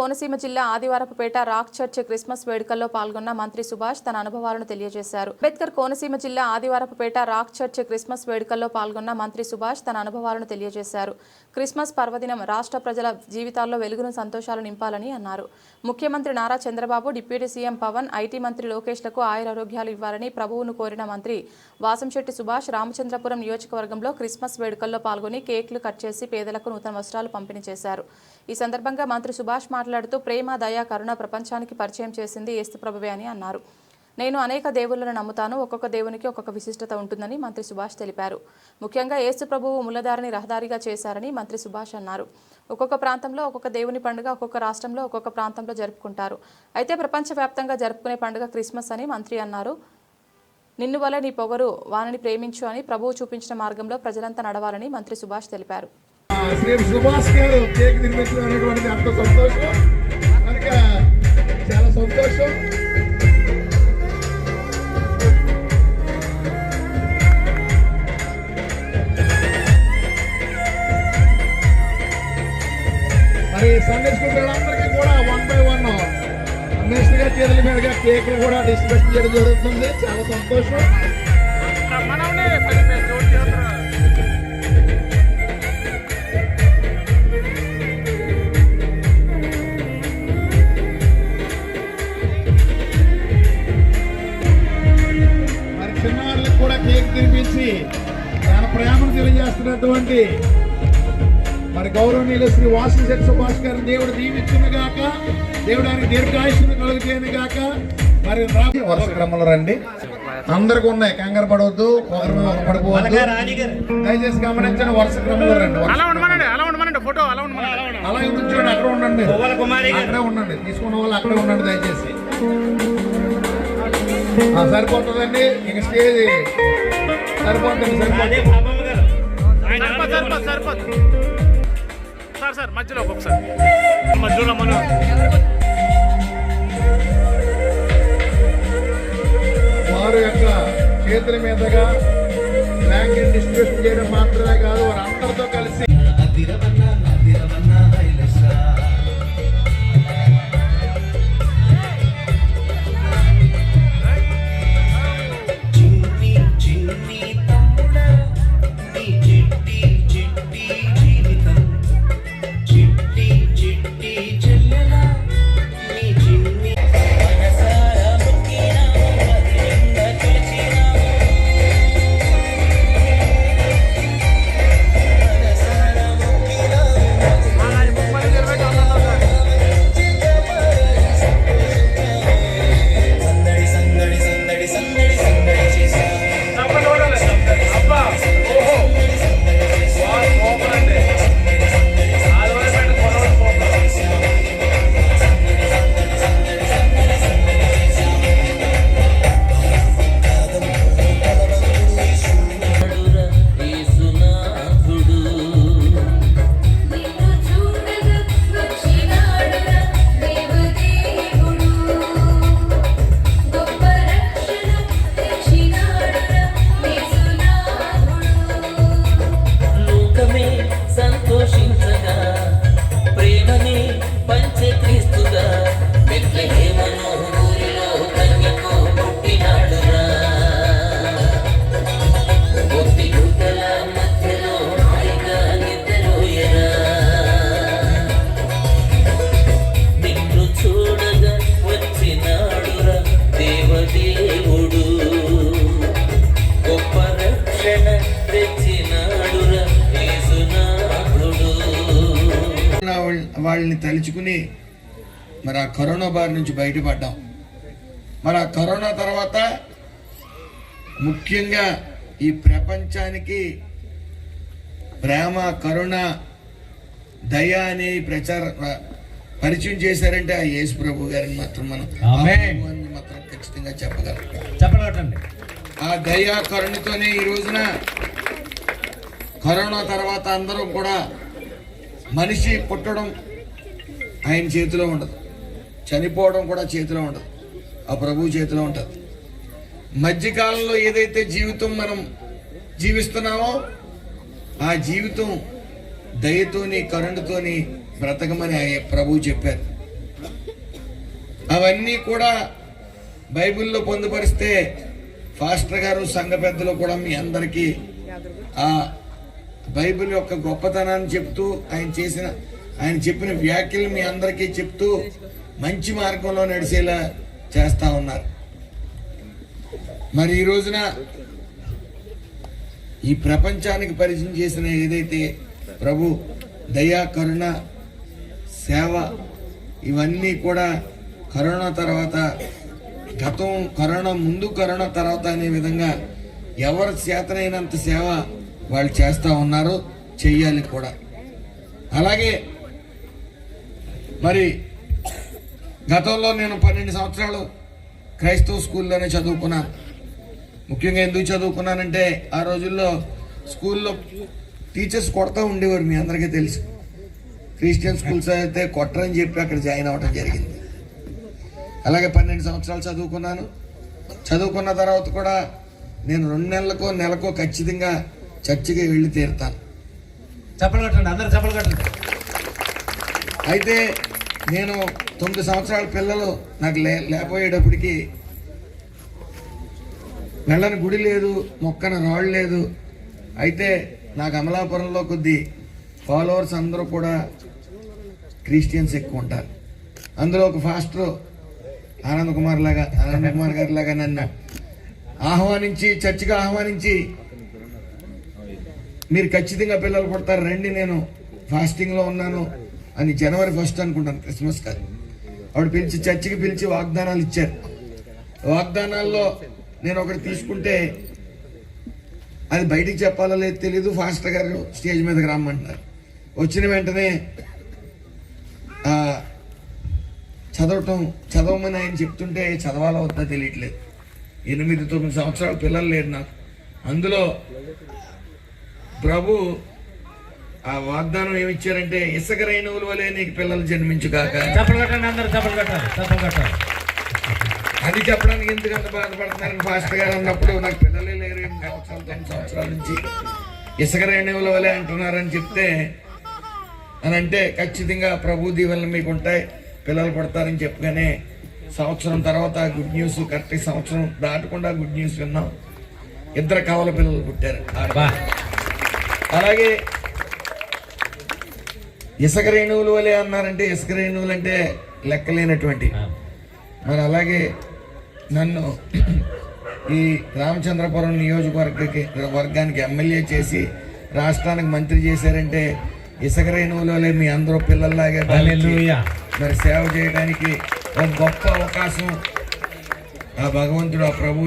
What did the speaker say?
కోనసీమ జిల్లా ఆదివారపుపేట rock church Christmas వేడుకల్లో పాల్గొన్న మంత్రి సుభాష్ తన అనుభవాలను తెలియజేశారు. అంబేద్కర్ కోనసీమ జిల్లా ఆదివారపుపేట రాక్ చర్చ్ క్రిస్మస్ వేడుకల్లో పాల్గొన్న మంత్రి సుభాష్ తన అనుభవాలను తెలియజేశారు. క్రిస్మస్ పర్వదినం రాష్ట్ర ప్రజల జీవితాల్లో వెలుగును సంతోషాలు నింపాలని అన్నారు. ముఖ్యమంత్రి Nara Chandrababu deputy CM Pavan IT మంత్రి లోకేష్లకు ఆయురారోగ్యాలు ఇవ్వాలని ప్రభువును కోరిన మంత్రి వాసంశెట్టి సుభాష్ రామచంద్రపురం నియోజకవర్గంలో క్రిస్మస్ వేడుకల్లో పాల్గొని కేక్లు కట్ చేసి పేదలకు నూతన వస్త్రాలు పంపిణీ చేశారు. ఈ సందర్భంగా మంత్రి సుభాష్ మాట్లాడుతూ ప్రేమ దయ కరుణ ప్రపంచానికి పరిచయం చేసింది ఏస్తుప్రభువే అని అన్నారు. నేను అనేక దేవుళ్ళను నమ్ముతాను ఒక్కొక్క దేవునికి ఒక్కొక్క విశిష్టత ఉంటుందని మంత్రి సుభాష్ తెలిపారు. ముఖ్యంగా ఏసు ప్రభువు మూలధారిని రహదారిగా చేశారని మంత్రి సుభాష్ అన్నారు. ఒక్కొక్క ప్రాంతంలో ఒక్కొక్క దేవుని పండుగ ఒక్కొక్క రాష్ట్రంలో ఒక్కొక్క ప్రాంతంలో జరుపుకుంటారు. అయితే ప్రపంచవ్యాప్తంగా జరుపుకునే పండుగ క్రిస్మస్ అని మంత్రి అన్నారు. నిన్ను వల్ల నీ పొగరు వానిని ప్రేమించు అని ప్రభువు చూపించిన మార్గంలో ప్రజలంతా నడవాలని మంత్రి సుభాష్ తెలిపారు. శ్రీ సుభాష్ గారు కేక్ నిర్మించడం అనేటువంటిది అంత సంతోషం. కనుక చాలా సంతోషం. మరి సండే స్కూల్ పిల్లలందరికీ కూడా వన్ బై వన్ రమేష్ గారి చేతుల మీదుగా కేక్ కూడా డిస్ట్రిబ్యూషన్ చేయడం జరుగుతుంది. చాలా సంతోషం. తెలియజేస్తున్నటువంటి మరి గౌరవనీయులు శ్రీ వాసింశెట్టి సుభాష్ గారిని దేవుడు దీవించిన గాక దేవుడు ఆయనకి దీర్ఘాయుష్ను కలుగుతాయని గాక. మరి వరుస క్రమంలో రండి. అందరికి ఉన్నాయి కంగారు పడవద్దు ఒకరి మీద ఒకరు పడిపోవద్దు దయచేసి గమనించండి వరుస క్రమంలో రండి అలా ఉండమనండి అలా ఉండమనండి ఫోటో అలా ఉండమనండి. అలా కూర్చోండి అక్కడ ఉండండి. అక్కడే ఉండండి తీసుకున్న వాళ్ళు అక్కడే ఉండండి దయచేసి. సరిపోతుందండి ఇక స్టేజ్. సరిపోతుంది సరిపోతుంది. సరిపోదు సరిపోదు సరిపోదు సార్ సార్ మధ్యలో ఒక్కొక్కసారి మధ్యలో మనం వారి యొక్క చేతుల మీదుగా బ్లాంకెట్ డిస్ట్రిబ్యూషన్ చేయడం మాత్రమే కాదు వారు అందరితో కలిసి తలుచుకుని మరి ఆ కరోనా బారి నుంచి బయటపడ్డాం. మరి ఆ కరోనా తర్వాత ముఖ్యంగా ఈ ప్రపంచానికి ప్రేమ కరుణ దయ అనే ప్రచార పరిచయం చేశారంటే ఆ యేసు ప్రభు గారిని మాత్రం మనం మాత్రం ఖచ్చితంగా చెప్పగలం. ఆ దయ కరుణతోనే ఈ రోజున కరోనా తర్వాత అందరం కూడా మనిషి పుట్టడం ఆయన చేతిలో ఉండదు. చనిపోవడం కూడా చేతిలో ఉండదు. ఆ ప్రభువు చేతిలో ఉంటుంది. మధ్యకాలంలో ఏదైతే జీవితం మనం జీవిస్తున్నామో ఆ జీవితం దయతోని కరుణతోని బ్రతకమని ఆయన ప్రభువు చెప్పారు. అవన్నీ కూడా బైబిల్లో పొందుపరిస్తే ఫాస్టర్ గారు సంఘ పెద్దలు కూడా మీ అందరికీ ఆ బైబిల్ యొక్క గొప్పతనాన్ని చెప్తూ ఆయన చేసిన ఆయన చెప్పిన వ్యాఖ్యలు మీ అందరికీ చెప్తూ మంచి మార్గంలో నడిచేలా చేస్తా ఉన్నారు. మరి ఈ రోజున ఈ ప్రపంచానికి పరిచయం చేసిన ఏదైతే ప్రభు దయా కరుణ సేవ ఇవన్నీ కూడా కరోనా తర్వాత గతం కరోనా ముందు కరోనా తర్వాత అనే విధంగా ఎవరి చేతనైనంత సేవ వాళ్ళు చేస్తూ ఉన్నారు చెయ్యాలి కూడా. అలాగే మరి గతంలో నేను పన్నెండు సంవత్సరాలు క్రైస్తవ స్కూల్లోనే చదువుకున్నాను. ముఖ్యంగా ఎందుకు చదువుకున్నానంటే ఆ రోజుల్లో స్కూల్లో టీచర్స్ కొడతా ఉండేవారు మీ అందరికీ తెలుసు. క్రిస్టియన్ స్కూల్స్ అయితే కొట్టరని చెప్పి అక్కడ జాయిన్ అవ్వడం జరిగింది. అలాగే పన్నెండు సంవత్సరాలు చదువుకున్నాను. చదువుకున్న తర్వాత కూడా నేను రెండు నెలలకో నెలకో ఖచ్చితంగా చర్చికి వెళ్ళి తీరుతాను. చెప్పలు కట్టండి అందరు చెప్పలు కట్టండి. అయితే నేను తొమ్మిది సంవత్సరాల పిల్లలు నాకు లే లేకపోయేటప్పటికి నల్లని గుడి లేదు మొక్కన రాళ్ళు లేదు. అయితే నాకు అమలాపురంలో కొద్ది ఫాలోవర్స్ అందరూ కూడా క్రిస్టియన్స్ ఎక్కువ ఉంటారు. అందులో ఒక ఫాస్టర్ ఆనంద్ కుమార్ లాగా ఆనంద్ కుమార్ గారి లాగా నన్ను ఆహ్వానించి చర్చిగా ఆహ్వానించి మీరు ఖచ్చితంగా పిల్లలు పుడతారు. రండి నేను ఫాస్టింగ్లో ఉన్నాను. అని జనవరి ఫస్ట్ అనుకుంటాను క్రిస్మస్ కాదు ఆవిడ పిలిచి చర్చికి పిలిచి వాగ్దానాలు ఇచ్చారు. వాగ్దానాల్లో నేను ఒకటి తీసుకుంటే అది బయటికి చెప్పాలో లేదు తెలీదు ఫాస్టర్ గారు స్టేజ్ మీదకి రమ్మంటున్నారు. వచ్చిన వెంటనే చదవటం చదవమని ఆయన చెప్తుంటే చదవాలో వద్దా తెలియట్లేదు. ఎనిమిది తొమ్మిది సంవత్సరాల పిల్లలు లేరు నాకు. అందులో ప్రభు ఆ వాగ్దానం ఏమిచ్చారంటే ఇసుక రేణువుల వలె నీకు పిల్లలు జన్మించుగాక. చప్పలు కట్టండి అందరు చప్పలు కట్టాలి చప్పలు కట్టాలి. అది చెప్పడానికి ఎందుకు అంత బాధపడుతున్నారని ఫాస్ట్ గారు అన్నప్పుడు నాకు పిల్లలే లేరు ఎనిమిది సంవత్సరాలు తొమ్మిది సంవత్సరాల నుంచి. ఇసుక రేణువుల వలె అంటున్నారని చెప్తే అని అంటే ఖచ్చితంగా ప్రభు దీవెనలు మీకు ఉంటాయి పిల్లలు పడతారని చెప్పగానే సంవత్సరం తర్వాత గుడ్ న్యూస్ కరెక్ట్ సంవత్సరం దాటకుండా గుడ్ న్యూస్ విన్నాం. ఇద్దరు కవల పిల్లలు పుట్టారు. అలాగే ఇసుక రేణువులు వలె అన్నారంటే ఇసుక రేణువులు అంటే లెక్కలేనటువంటి. మరి అలాగే నన్ను ఈ రామచంద్రపురం నియోజకవర్గకి వర్గానికి ఎమ్మెల్యే చేసి రాష్ట్రానికి మంత్రి చేశారంటే ఇసుక రేణువుల వలె మీ అందరూ పిల్లల్లాగే. మరి సేవ చేయడానికి ఒక గొప్ప అవకాశం. ఆ భగవంతుడు ఆ ప్రభు